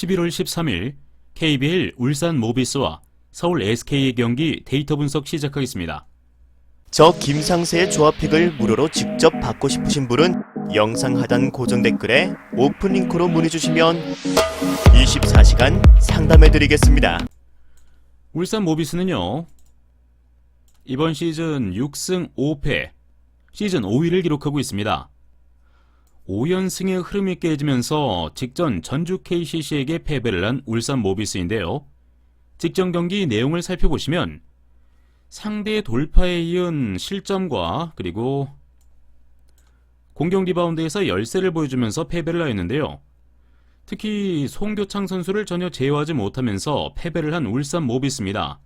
11월 13일 KBL 울산 모비스와 서울 SK의 경기 데이터 분석 시작하겠습니다. 저 김상세의 조합픽을 무료로 직접 받고 싶으신 분은 영상 하단 고정 댓글에 오픈 링크로 문의 주시면 24시간 상담해 드리겠습니다. 울산 모비스는요. 이번 시즌 6승 5패, 시즌 5위를 기록하고 있습니다. 5연승의 흐름이 깨지면서 직전 전주 KCC에게 패배를 한 울산 모비스인데요. 직전 경기 내용을 살펴보시면 상대 돌파에 이은 실점과 그리고 공격 리바운드에서 열세를 보여주면서 패배를 하였는데요. 특히 송교창 선수를 전혀 제어하지 못하면서 패배를 한 울산 모비스입니다.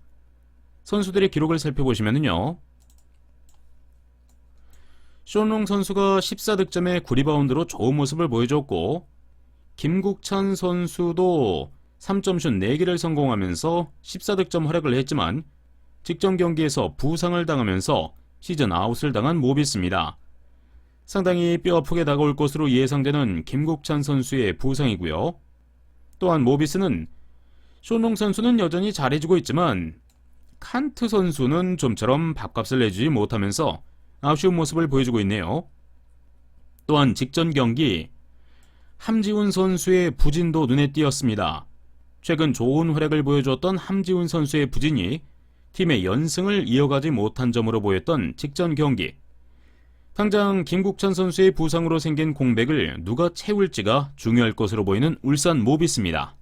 선수들의 기록을 살펴보시면요. 쇼농 선수가 14득점에 9리바운드로 좋은 모습을 보여줬고 김국찬 선수도 3점슛 4개를 성공하면서 14득점 활약을 했지만 직전 경기에서 부상을 당하면서 시즌 아웃을 당한 모비스입니다. 상당히 뼈 아프게 다가올 것으로 예상되는 김국찬 선수의 부상이고요. 또한 모비스는 쇼농 선수는 여전히 잘해주고 있지만 칸트 선수는 좀처럼 밥값을 내주지 못하면서 아쉬운 모습을 보여주고 있네요. 또한 직전 경기 함지훈 선수의 부진도 눈에 띄었습니다. 최근 좋은 활약을 보여주었던 함지훈 선수의 부진이 팀의 연승을 이어가지 못한 점으로 보였던 직전 경기. 당장 김국찬 선수의 부상으로 생긴 공백을 누가 채울지가 중요할 것으로 보이는 울산 모비스입니다.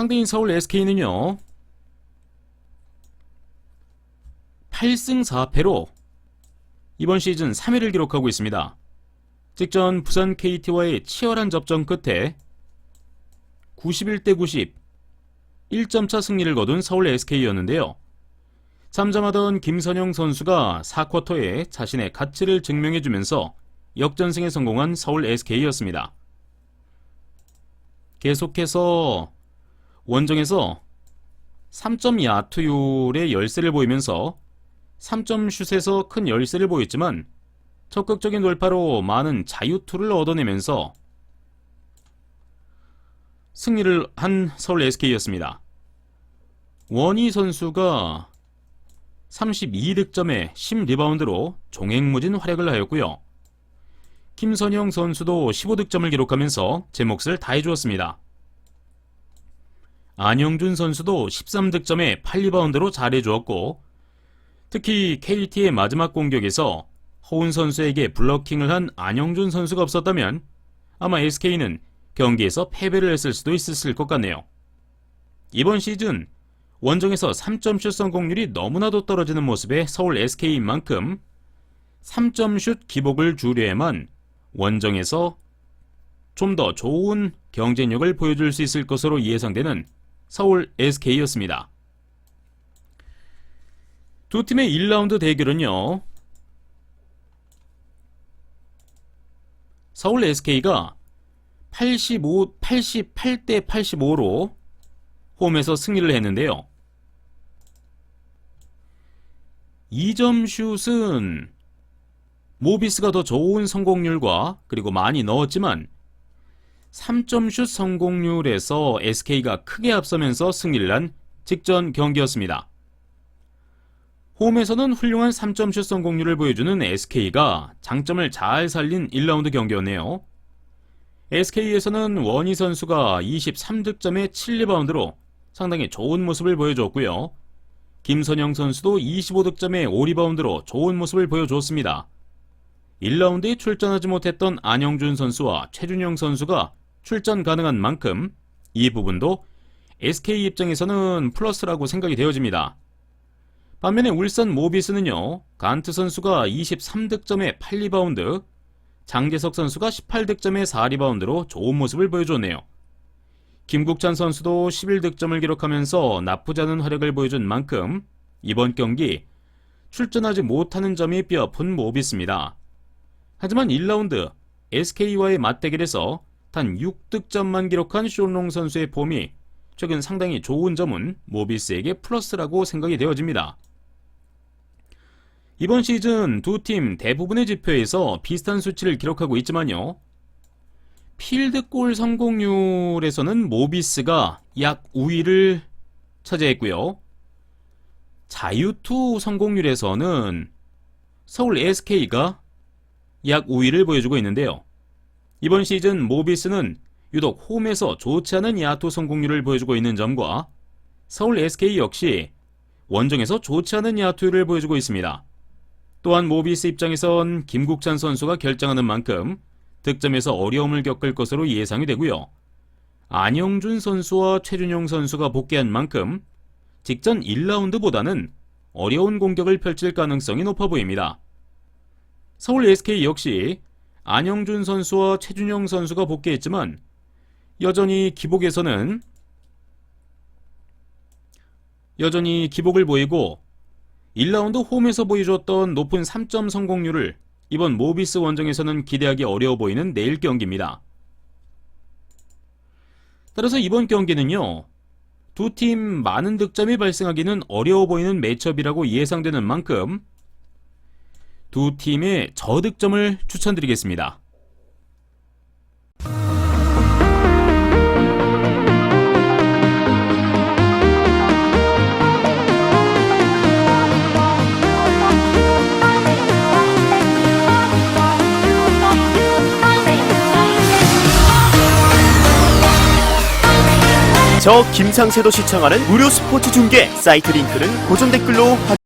상대인 서울 SK는요. 8승 4패로 이번 시즌 3위를 기록하고 있습니다. 직전 부산 KT와의 치열한 접전 끝에 91대 90 1점차 승리를 거둔 서울 SK였는데요. 잠잠하던 김선영 선수가 4쿼터에 자신의 가치를 증명해주면서 역전승에 성공한 서울 SK였습니다. 계속해서 원정에서 3점 야투율의 열세를 보이면서 3점 슛에서 큰 열세를 보였지만 적극적인 돌파로 많은 자유투를 얻어내면서 승리를 한 서울 SK였습니다. 원희 선수가 32득점에 10리바운드로 종횡무진 활약을 하였고요. 김선영 선수도 15득점을 기록하면서 제 몫을 다해주었습니다. 안영준 선수도 13득점에 8리바운드로 잘해주었고 특히 KT의 마지막 공격에서 허운 선수에게 블러킹을 한 안영준 선수가 없었다면 아마 SK는 경기에서 패배를 했을 수도 있었을 것 같네요. 이번 시즌 원정에서 3점슛 성공률이 너무나도 떨어지는 모습의 서울 SK인 만큼 3점슛 기복을 주려야만 원정에서 좀 더 좋은 경쟁력을 보여줄 수 있을 것으로 예상되는 서울 SK였습니다. 두 팀의 1라운드 대결은요. 서울 SK가 85, 88대 85로 홈에서 승리를 했는데요. 2점 슛은 모비스가 더 좋은 성공률과 그리고 많이 넣었지만 3점 슛 성공률에서 SK가 크게 앞서면서 승리를 한 직전 경기였습니다. 홈에서는 훌륭한 3점 슛 성공률을 보여주는 SK가 장점을 잘 살린 1라운드 경기였네요. SK에서는 원희 선수가 23득점에 7리바운드로 상당히 좋은 모습을 보여줬고요. 김선영 선수도 25득점에 5리바운드로 좋은 모습을 보여줬습니다. 1라운드에 출전하지 못했던 안영준 선수와 최준영 선수가 출전 가능한 만큼 이 부분도 SK 입장에서는 플러스라고 생각이 되어집니다. 반면에 울산 모비스는요, 간트 선수가 23득점에 8리바운드, 장재석 선수가 18득점에 4리바운드로 좋은 모습을 보여줬네요. 김국찬 선수도 11득점을 기록하면서 나쁘지 않은 활약을 보여준 만큼 이번 경기 출전하지 못하는 점이 뼈아픈 모비스입니다. 하지만 1라운드 SK와의 맞대결에서 단 6득점만 기록한 쇼롱 선수의 폼이 최근 상당히 좋은 점은 모비스에게 플러스라고 생각이 되어집니다. 이번 시즌 두 팀 대부분의 지표에서 비슷한 수치를 기록하고 있지만요. 필드골 성공률에서는 모비스가 약 우위를 차지했고요. 자유투 성공률에서는 서울 SK가 약 우위를 보여주고 있는데요. 이번 시즌 모비스는 유독 홈에서 좋지 않은 야투 성공률을 보여주고 있는 점과 서울 SK 역시 원정에서 좋지 않은 야투를 보여주고 있습니다. 또한 모비스 입장에선 김국찬 선수가 결정하는 만큼 득점에서 어려움을 겪을 것으로 예상이 되고요. 안영준 선수와 최준용 선수가 복귀한 만큼 직전 1라운드보다는 어려운 공격을 펼칠 가능성이 높아 보입니다. 서울 SK 역시 안영준 선수와 최준용 선수가 복귀했지만 여전히 기복에서는 여전히 기복을 보이고 1라운드 홈에서 보여줬던 높은 3점 성공률을 이번 모비스 원정에서는 기대하기 어려워 보이는 내일 경기입니다. 따라서 이번 경기는요. 두 팀 많은 득점이 발생하기는 어려워 보이는 매첩이라고 예상되는 만큼 두 팀의 저득점을 추천드리겠습니다. 저 김상세도 시청하는 무료 스포츠 중계 사이트 링크는 고정 댓글로 확